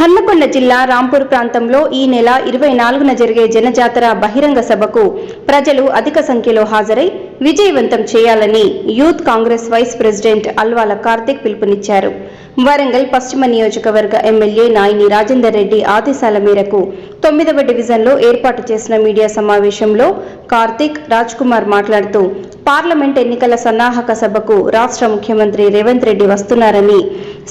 హన్మకొండ జిల్లా రాంపూర్ ప్రాంతంలో ఈ నెల ఇరవై నాలుగున జరిగే జనజాతర బహిరంగ సభకు ప్రజలు అధిక సంఖ్యలో హాజరై విజయవంతం చేయాలని youth Congress vice president Alwala Karthik పిలుపునిచ్చారు. వరంగల్ పశ్చిమ నియోజకవర్గ ఎమ్మెల్యే నాయిని రాజేందర్ రెడ్డి ఆదేశాల మేరకు తొమ్మిదవ డివిజన్లో ఏర్పాటు చేసిన మీడియా సమావేశంలో కార్తిక్ రాజ్ కుమార్ మాట్లాడుతూ పార్లమెంట్ ఎన్నికల సన్నాహక సభకు రాష్ట్ర ముఖ్యమంత్రి రేవంత్ రెడ్డి వస్తున్నారని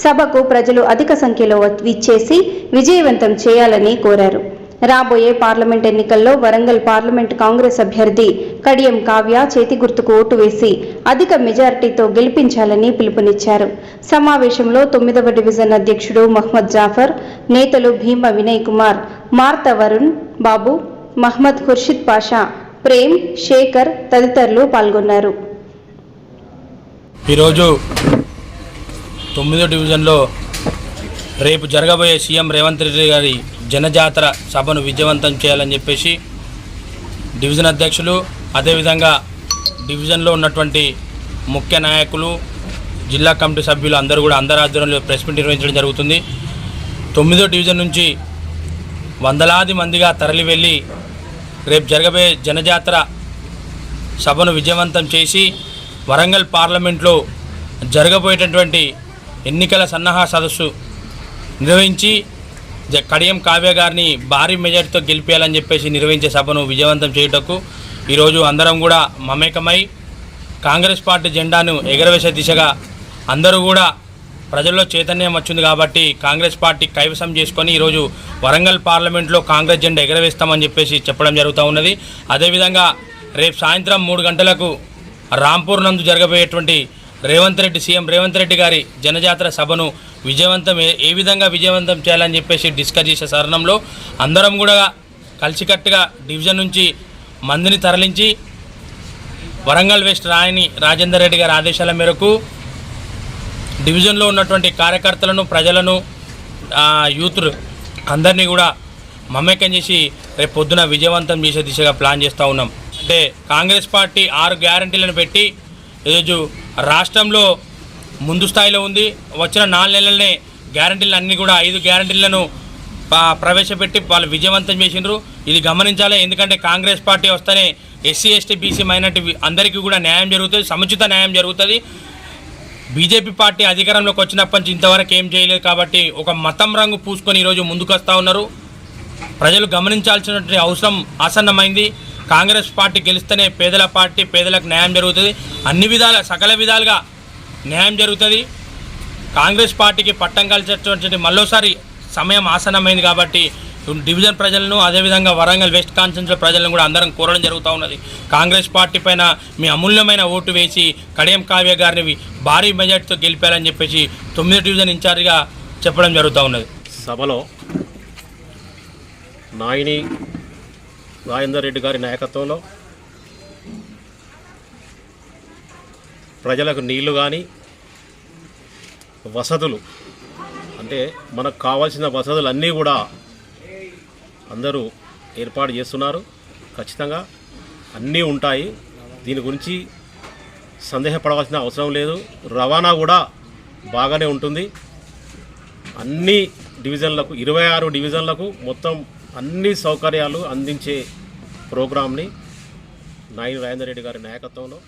సభకు ప్రజలు అధిక సంఖ్యలో విచ్చేసి విజయవంతం చేయాలని కోరారు. రాబోయే పార్లమెంట్ ఎన్నికల్లో వరంగల్ పార్లమెంట్ కాంగ్రెస్ అభ్యర్థి కడియం కావ్య చేతి గుర్తుకు ఓటు వేసి అధిక మెజారిటీతో గెలిపించాలని పిలుపునిచ్చారు. సమావేశంలో తొమ్మిదవ డివిజన్ అధ్యక్షుడు మహ్మద్ జాఫర్ నేతలు భీమ వినయ్ కుమార్ మార్త వరుణ్ బాబు మహ్మద్ ఖుర్షిద్ పాషా ప్రేమ్ శేఖర్ తదితరులు పాల్గొన్నారు. ఈరోజు తొమ్మిదో డివిజన్లో రేపు జరగబోయే సీఎం రేవంత్ రెడ్డి గారి జనజాతర సభను విజయవంతం చేయాలని చెప్పేసి డివిజన్ అధ్యక్షులు అదేవిధంగా డివిజన్లో ఉన్నటువంటి ముఖ్య నాయకులు జిల్లా కమిటీ సభ్యులు అందరూ కూడా అందరి ఆధ్వర్యంలో ప్రెస్ మీట్ నిర్వహించడం జరుగుతుంది. తొమ్మిదో డివిజన్ నుంచి వందలాది మందిగా తరలి వెళ్ళి రేపు జరగబోయే జనజాతర సభను విజయవంతం చేసి వరంగల్ పార్లమెంట్లో జరగబోయేటటువంటి ఎన్నికల సన్నాహ సదస్సు నిర్వహించి కడియం కావ్య గారిని భారీ మెజార్టీతో గెలిపేయాలని చెప్పేసి నిర్వహించే సభను విజయవంతం చేయుటకు ఈరోజు అందరం కూడా మమేకమై కాంగ్రెస్ పార్టీ జెండాను ఎగరవేసే దిశగా అందరూ కూడా ప్రజల్లో చైతన్యం వచ్చింది కాబట్టి కాంగ్రెస్ పార్టీ కైవసం చేసుకొని ఈరోజు వరంగల్ పార్లమెంట్లో కాంగ్రెస్ జెండా ఎగరవేస్తామని చెప్పేసి చెప్పడం జరుగుతూ ఉన్నది. అదేవిధంగా రేపు సాయంత్రం మూడు గంటలకు రాంపూర్ నందు జరగబోయేటువంటి రేవంత్ రెడ్డి సీఎం రేవంత్ రెడ్డి గారి జనజాతర సభను విజయవంతం ఏ విధంగా విజయవంతం చేయాలని చెప్పేసి డిస్కస్ చేసే తరుణంలో అందరం కూడా కలిసికట్టుగా డివిజన్ నుంచి మందిని తరలించి వరంగల్ వెస్ట్ రాయని రాజేందర్ రెడ్డి గారి ఆదేశాల మేరకు డివిజన్లో ఉన్నటువంటి కార్యకర్తలను ప్రజలను యూత్ అందరినీ కూడా మమేకం చేసి రేపు పొద్దున విజయవంతం చేసే దిశగా ప్లాన్ చేస్తూ ఉన్నాం. అంటే కాంగ్రెస్ పార్టీ ఆరు గ్యారంటీలను పెట్టి ఈరోజు రాష్ట్రంలో ముందు స్థాయిలో ఉంది. వచ్చిన నాలుగు నెలలనే గ్యారంటీలు అన్నీ కూడా ఐదు గ్యారంటీలను ప్రవేశపెట్టి వాళ్ళు విజయవంతం చేసిండ్రు. ఇది గమనించాలి. ఎందుకంటే కాంగ్రెస్ పార్టీ వస్తేనే ఎస్సీ ఎస్టీ బీసీ మైనార్టీ అందరికీ కూడా న్యాయం జరుగుతుంది. సముచిత న్యాయం జరుగుతుంది. బీజేపీ పార్టీ అధికారంలోకి వచ్చినప్పటి నుంచి ఇంతవరకు ఏం చేయలేదు కాబట్టి ఒక మతం రంగు పూసుకొని ఈరోజు ముందుకు వస్తూ ఉన్నారు. ప్రజలు గమనించాల్సినటువంటి అవసరం ఆసన్నమైంది. కాంగ్రెస్ పార్టీ గెలిస్తేనే పేదల పార్టీ పేదలకు న్యాయం జరుగుతుంది. అన్ని విధాల సకల విధాలుగా న్యాయం జరుగుతుంది. కాంగ్రెస్ పార్టీకి పట్టం కలిసేటువంటి మరోసారి సమయం ఆసనమైంది కాబట్టి డివిజన్ ప్రజలను అదేవిధంగా వరంగల్ వెస్ట్ కాన్స్టిట్యూన్సీ ప్రజలను కూడా అందరం కోరడం జరుగుతూ ఉన్నది. కాంగ్రెస్ పార్టీ పైన మీ అమూల్యమైన ఓటు వేసి కడియం కావ్య గారిని భారీ మెజార్టీతో గెలిపారని చెప్పేసి తొమ్మిది డివిజన్ ఇన్ఛార్జిగా చెప్పడం జరుగుతూ ఉన్నది. సభలో నాయని రాజేందర్ రెడ్డి గారి నాయకత్వంలో ప్రజలకు నీళ్ళు కానీ వసతులు అంటే మనకు కావాల్సిన వసతులు అన్నీ కూడా అందరూ ఏర్పాటు చేస్తున్నారు. ఖచ్చితంగా అన్నీ ఉంటాయి. దీని గురించి సందేహపడవలసిన అవసరం లేదు. రవాణా కూడా బాగానే ఉంటుంది. అన్ని డివిజన్లకు ఇరవై ఆరు డివిజన్లకు మొత్తం అన్ని సౌకర్యాలు అందించే ప్రోగ్రామ్ని నాయని రాజేందర్ రెడ్డి గారి నాయకత్వంలో